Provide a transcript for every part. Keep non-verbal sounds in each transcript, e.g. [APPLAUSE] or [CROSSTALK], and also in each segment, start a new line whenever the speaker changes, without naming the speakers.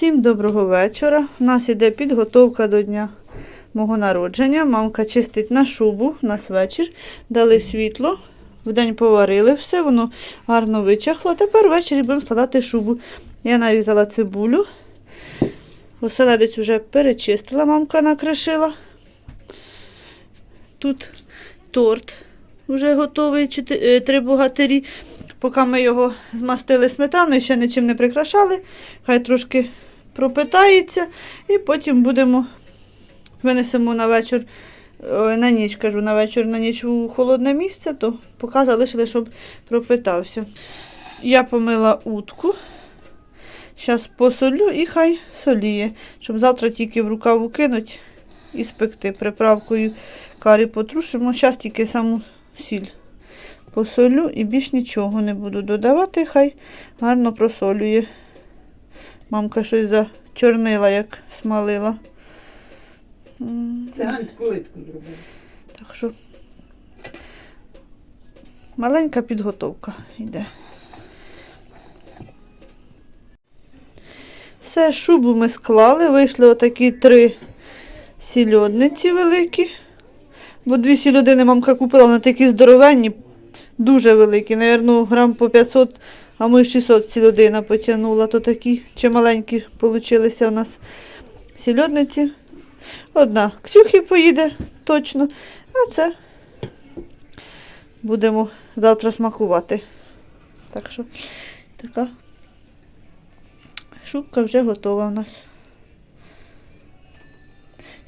Всім доброго вечора. У нас іде підготовка до дня мого народження. Мамка чистить на шубу, у нас вечір. Дали світло. Вдень поварили все, воно гарно вичахло. Тепер ввечері будемо складати шубу. Я нарізала цибулю. Оселедець вже перечистила, мамка накришила. Тут торт вже готовий, е, три богатирі. Поки ми його змастили сметаною, ще нічим не прикрашали. Хай трошки пропитається, і потім будемо винесемо на вечір, на ніч, кажу, на вечір, на ніч у холодне місце, то поки залишили, щоб пропитався. Я помила утку. Зараз посолю і хай соліє, щоб завтра тільки в рукаву кинуть і спекти. Приправкою карі потрушимо. Зараз тільки саму сіль посолю і більш нічого не буду додавати, хай гарно просолює. Мамка щось зачорнила, як смалила.
Циганську литку зробили.
Так що маленька підготовка йде. Все, шубу ми склали, вийшли отакі три сільодниці великі. Бо дві сільодини мамка купила на такі здоровенні, дуже великі, Навірно, грам по 500, а ми 600 сільодина потягнула. То такі чималенькі получилися у нас сільодниці. Одна Ксюхі поїде точно, а це будемо завтра смакувати. Так що така шубка вже готова у нас.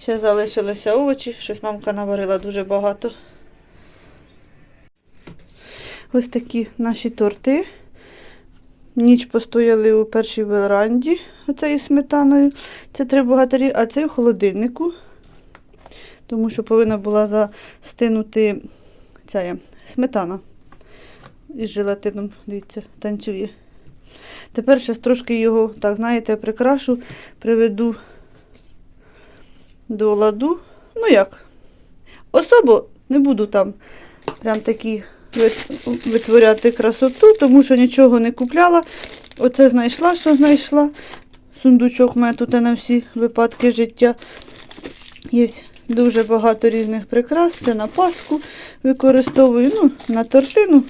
Ще залишилися овочі, щось мамка наварила дуже багато. Ось такі наші торти. Ніч постояли у першій веранді, оцею сметаною. Це три богатирі, а це в холодильнику. Тому що повинна була застинути ця сметана із желатином, дивіться, танцює. Тепер зараз трошки його, так знаєте, прикрашу, приведу до ладу. Ну як? Особо не буду там прям такі витворяти красоту, тому що нічого не купляла. Оце знайшла, що знайшла. Сундучок у мене тут на всі випадки життя. Є дуже багато різних прикрас. Це на Пасху використовую. Ну, на тортину.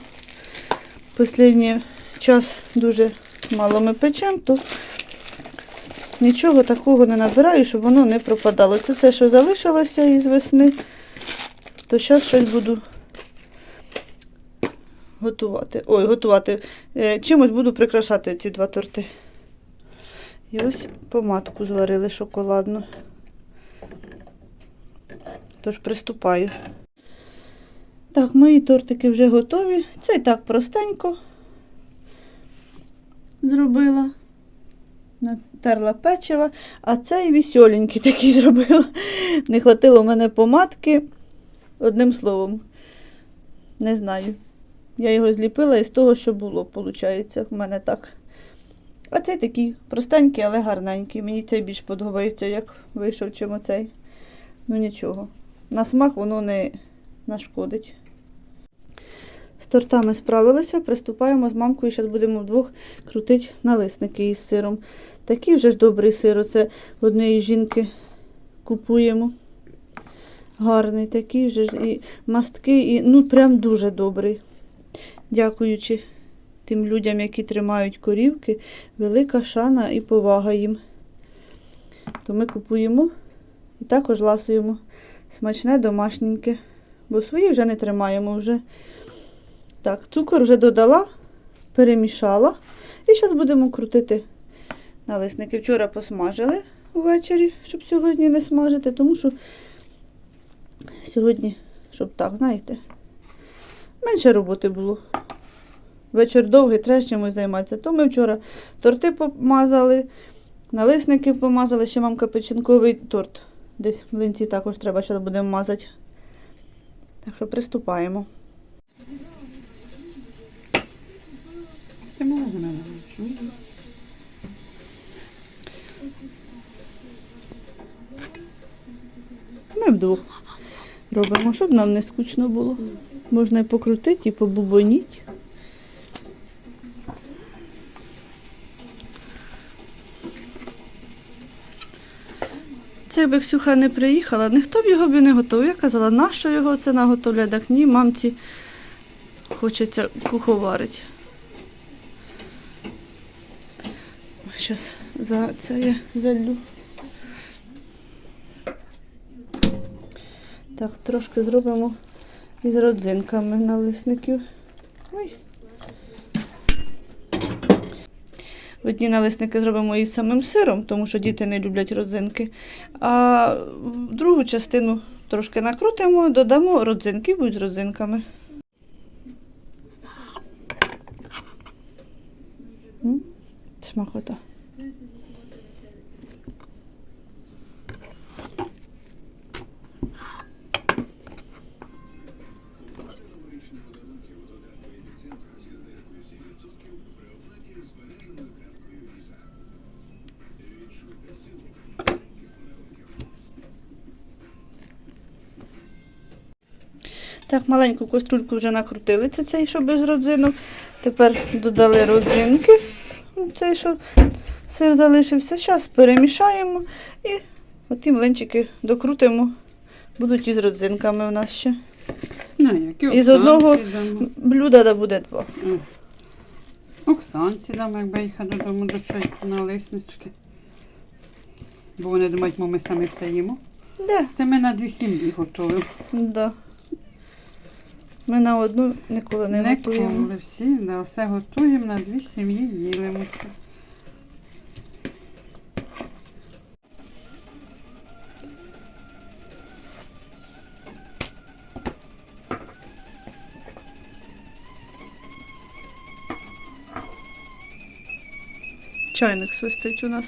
Останній час дуже мало ми печемо, то нічого такого не набираю, щоб воно не пропадало. Це те, що залишилося із весни, то зараз щось буду готувати. Ой, готувати. Е, Чимось буду прикрашати ці два торти. І ось помадку зварили шоколадну. Тож приступаю. Так, мої тортики вже готові. Це і так простенько зробила. Натерла печиво, а цей весьоленький такий [LAUGHS] зробила. Не хватило в мене помадки. Одним словом, не знаю. Я його зліпила із того, що було, виходить, в мене так. А цей такий простенький, але гарненький. Мені цей більш подобається, як вийшов, чим оцей. Ну нічого. На смак воно не нашкодить. З тортами справилися, приступаємо з мамкою. Зараз будемо вдвох крутити налисники із сиром. Такий вже ж добрий сир. Оце в однієї жінки купуємо. Гарний такий вже ж і мастки, і ну прям дуже добрий. Дякуючи тим людям, які тримають корівки, велика шана і повага їм. То ми купуємо і також ласуємо смачне домашненьке, бо свої вже не тримаємо вже. Так, цукор вже додала, перемішала. І зараз будемо крутити налисники. Вчора посмажили увечері, щоб сьогодні не смажити, тому що сьогодні, щоб так, знаєте, менше роботи було. Вечір довгий, треба чимось займатися. То ми вчора торти помазали, налисники помазали, ще мамка печінковий торт. Десь млинці також треба, що будемо мазати. Так що приступаємо. Ми вдвох робимо, щоб нам не скучно було. Можна і покрутити, і побубоніть. Це якби Ксюха не приїхала, ніхто б його б не готував. Я казала, на що його це наготовляє? Так ні, мамці хочеться куховарити. Зараз за це я залю. Так, трошки зробимо із родзинками налисників. Ой. Одні налисники зробимо із самим сиром, тому що діти не люблять родзинки. А другу частину трошки накрутимо, додамо родзинки, будуть родзинками. Смакота. Так, маленьку каструльку вже накрутили, це цей, що без родзинок. Тепер додали родзинки. Цей, що сир залишився. Зараз перемішаємо і оті млинчики докрутимо. Будуть із родзинками у нас ще.
Ну, які
Із одного-
дамо.
Блюда да буде два.
О. Оксанці дамо, якби їхати додому до чайку на лиснички. Бо вони думають, ми самі все їмо.
Де?
Це ми на дві сім'ї готуємо.
Да. Ми на одну ніколи не,
Не
готуємо.
коли всі, да, все готуємо на дві сім'ї, ділимося.
Чайник свистить у нас.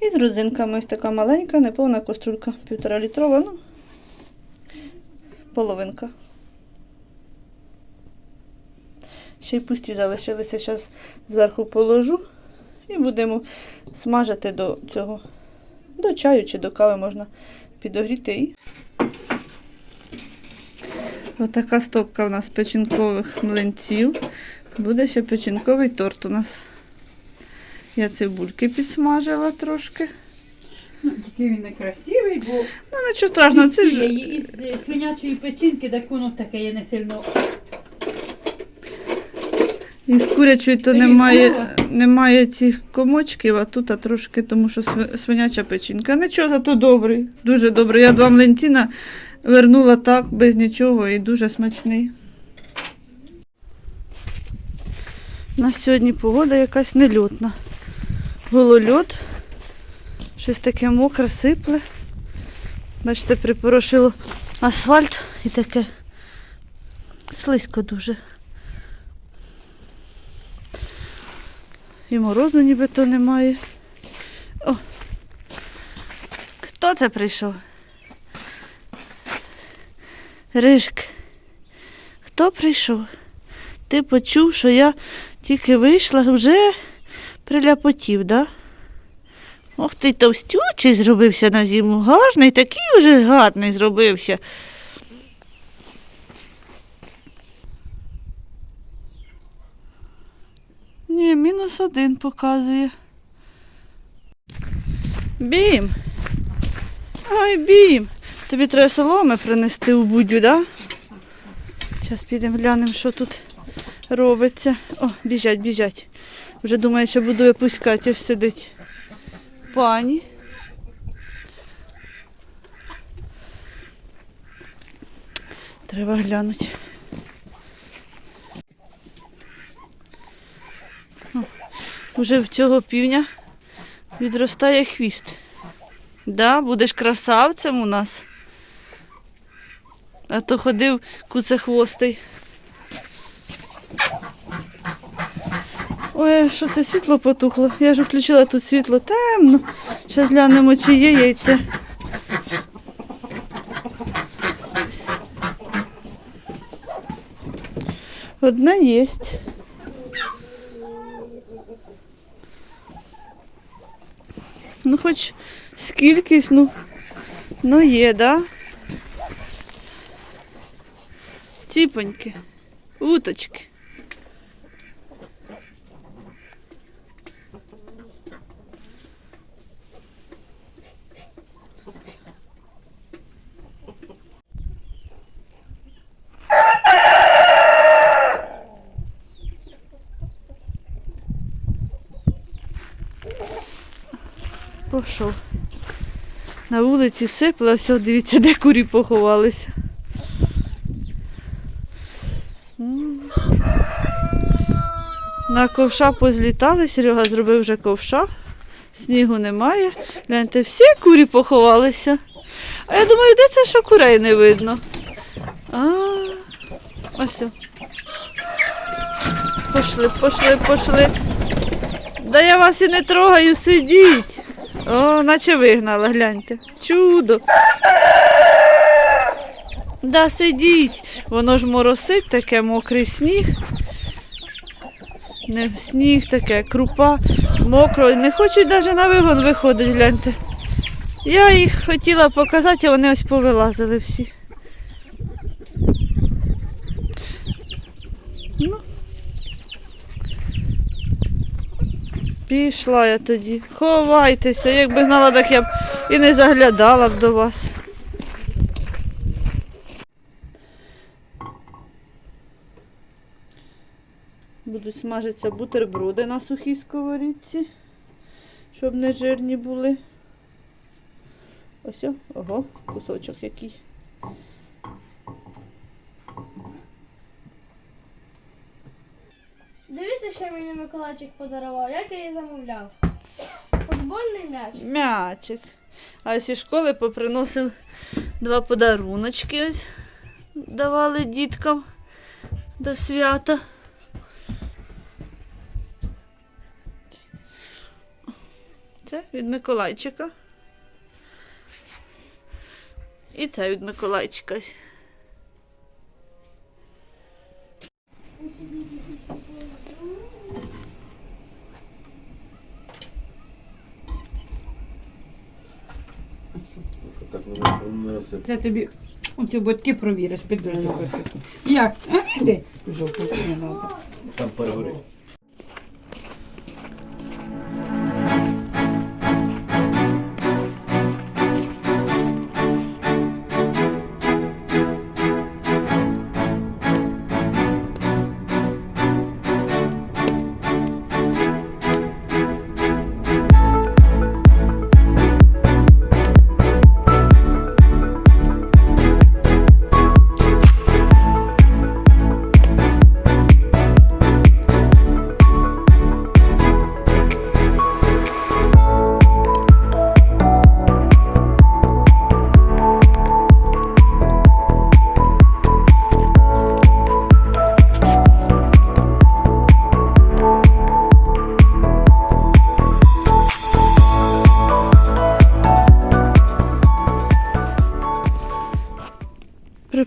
І з родзинками ось така маленька, неповна каструлька, півтора літрова, ну, половинка. Ще й пусті залишилися. Зараз зверху положу і будемо смажити до цього. До чаю чи до кави можна підогріти і. Отака стопка у нас печінкових млинців. Буде ще печінковий торт у нас. Я цибульки підсмажила трошки.
Ну, тільки він не красивий, бо
Ну, нічого страшного, це ж
із свинячої печінки, так воно таке є не сильно.
Із курячої то
Та й
немає, немає цих комочків, а тут а трошки, тому що сви- свиняча печінка. Нічого, зато добрий, дуже добрий. Я два млинціна вернула так, без нічого і дуже смачний. У нас сьогодні погода якась нельотна. Голольот, щось таке мокре, сипле. Бачите, припорошило асфальт і таке слизько дуже. І морозу нібито немає. О! Хто це прийшов? Рижик. Хто прийшов? Ти почув, що я тільки вийшла, вже приляпотів, да? Ох ти товстючий зробився на зиму. Гарний, такий вже гарний зробився. Ні, мінус один показує. Бім. Ой, бім. Тобі треба соломи принести у будю, да? Зараз підемо глянемо, що тут робиться. О, біжать, біжать. Вже думаю, що буду випускати, ось сидить. Пані. Треба глянути. Уже в цього півня відростає хвіст. Да, будеш красавцем у нас. А то ходив куцехвостий. Ой, що це світло потухло? Я ж включила тут світло темно. Зараз глянемо, чи є яйце. Одна єсть. Ну, хоч скількись, ну, ну є, да? Ціпоньки, уточки. Пішов. На вулиці сипле, ось дивіться, де курі поховалися. На ковша позлітали, Серега зробив вже ковша. Снігу немає. Гляньте, всі курі поховалися. А я думаю, де це, що курей не видно? А, ось. Пошли, пошли, пошли. Да я вас і не трогаю, сидіть. О, наче вигнала, гляньте. Чудо. Да, сидіть. Воно ж моросить таке, мокрий сніг. Не сніг таке, крупа, мокро. Не хочуть навіть на вигон виходити, гляньте. Я їх хотіла показати, а вони ось повилазили всі. Ну. Пішла я тоді. Ховайтеся, якби знала, так я б і не заглядала б до вас. Будуть смажитися бутерброди на сухій сковорідці, щоб не жирні були. Ось, ого, кусочок який.
Що мені Миколайчик подарував, як я її замовляв. Футбольний м'яч.
М'ячик. А із школи поприносив два подаруночки ось давали діткам до свята. Це від Миколайчика. І це від Миколайчика. ось.
Що так воно носить.
Це тобі у чоботки провіриш, підожди. поки. Як? А іди. Жовту не треба.
Там перегорить.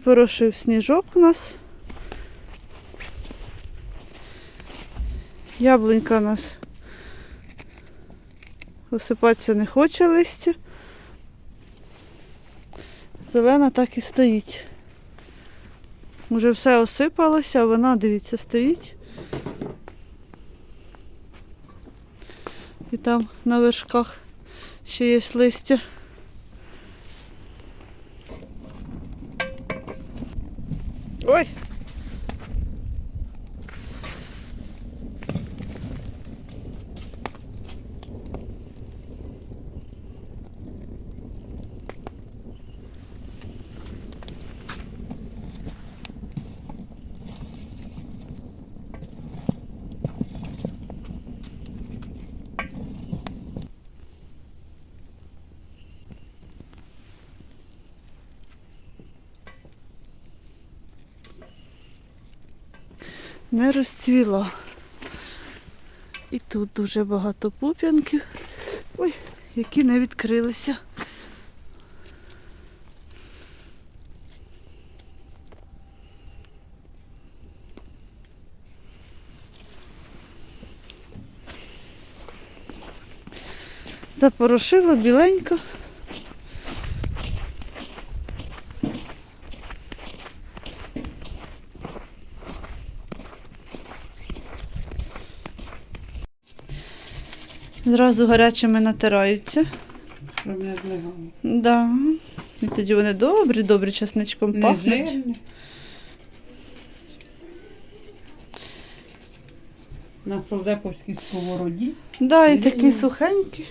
Припорошив сніжок у нас. Яблунька у нас осипатися не хоче листя. Зелена так і стоїть. Уже все осипалося, а вона, дивіться, стоїть. І там на вершках ще є листя. Ой. не розцвіла. І тут дуже багато пуп'янків, ой, які не відкрилися. Запорошила біленько. Зразу гарячими натираються. Да. І тоді вони добрі, добрі чесничком
Не
пахнуть.
жирні. На солдеповській сковороді.
Да, і такі сухенькі.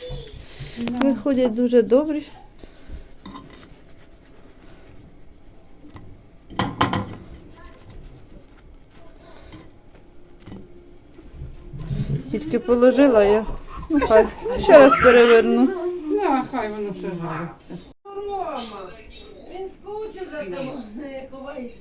Виходять дуже добрі. Тільки положила я. Ну, хай. Ще раз переверну.
Ну, хай воно ще жариться.
Він скучив за тобою, не ховається.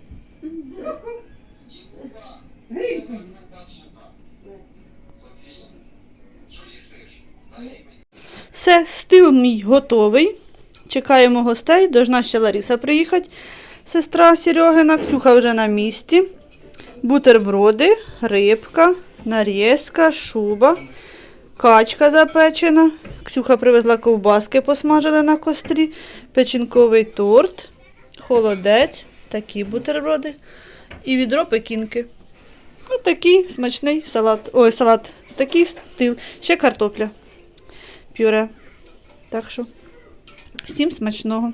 Все, стил мій готовий. Чекаємо гостей. Должна ще Лариса приїхати. Сестра Серегина. Ксюха вже на місці. Бутерброди, рибка, нарізка, шуба, качка запечена. Ксюха привезла ковбаски, посмажили на кострі, печінковий торт, холодець, такі бутерброди і відро пекінки. Ось такий смачний салат. Ой, салат. Такий стил. Ще картопля. Пюре. Так що всім смачного.